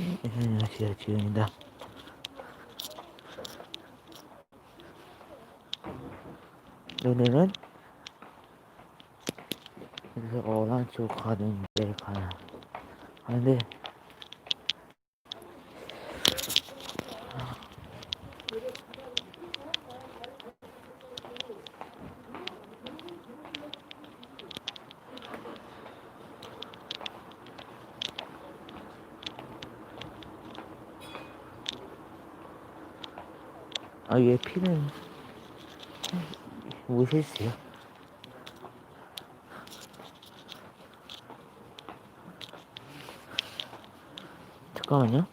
안녕하세요 지은입니다. 오늘은 여기서 어란쪽 가는 데 가는 가는데 아 얘 피는 무실수요. 잠깐만요.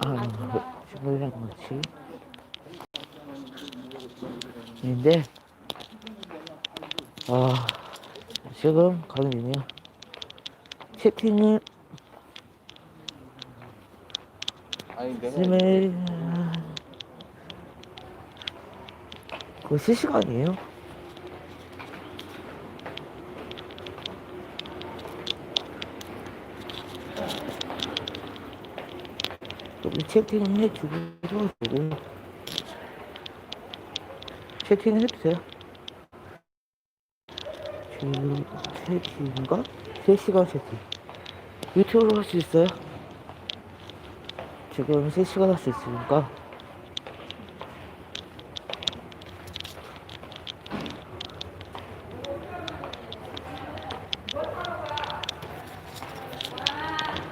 아 친구랑 같이 근데 아 지금 가는 중이야 채팅을 아니 내가 스멜 그거 실시간이에요? 여기 채팅 해주고 해주고 채팅 해주세요 지금 3시인가? 3시간 채팅 유튜브로 할 수 있어요? 지금 3시간 할수 있으니까.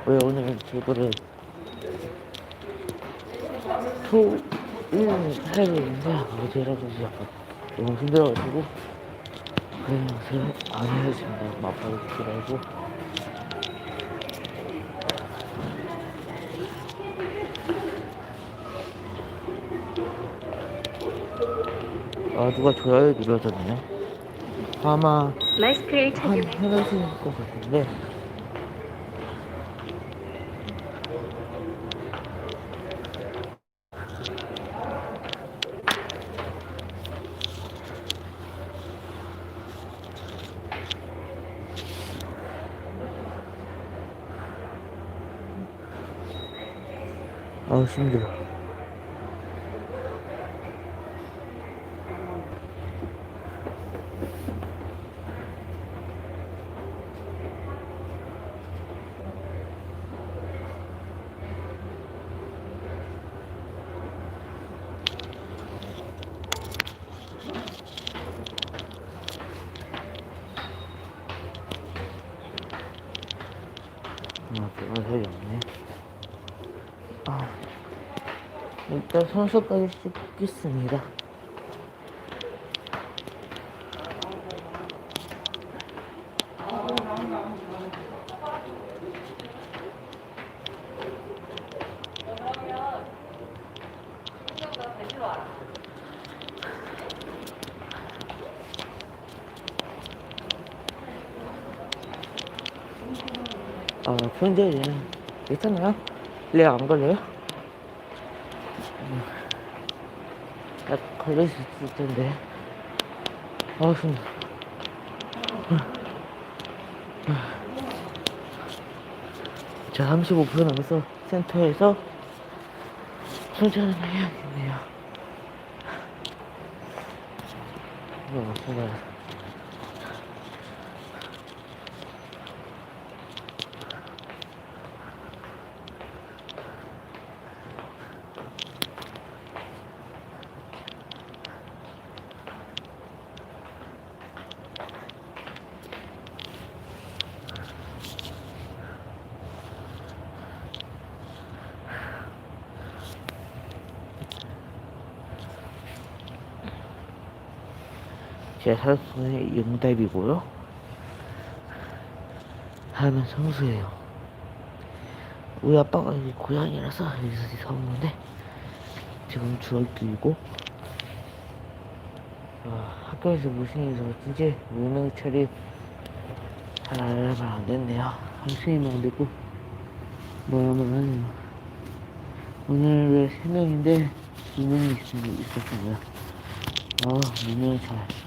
왜 오늘 이거를 토일을 해야 되는데 어제라도 약간 너무 힘들어가지고. 그래서 안 해야겠습니다 마파를 듣더라고 아 누가 좋아요 눌러줬네요 아마 Nice creative. 한 해가실 것 같은데. 아우 힘들어 아, 그런 소리 없네. 아, 일단 손수까지 씻겠습니다. 아, 현재는 괜찮아요? 렉안 걸려요? 음, 약 걸릴 수 있을 텐데. 아, 힘들어. 자, 35% 남아서 센터에서 충전을 해야겠네요. 이거 무슨 제 사촌의 용답이고요. 하면 성수예요. 우리 아빠가 여기 고향이라서 여기서 사오는데 지금 중학교이고 아, 학교에서 무슨 일이 있었지 유명철이 잘 알아봐 안 됐네요. 한수이면 안 되고 뭐야만. 오늘 왜세 명인데 두 명이 있었어요. 아, 무명 잘.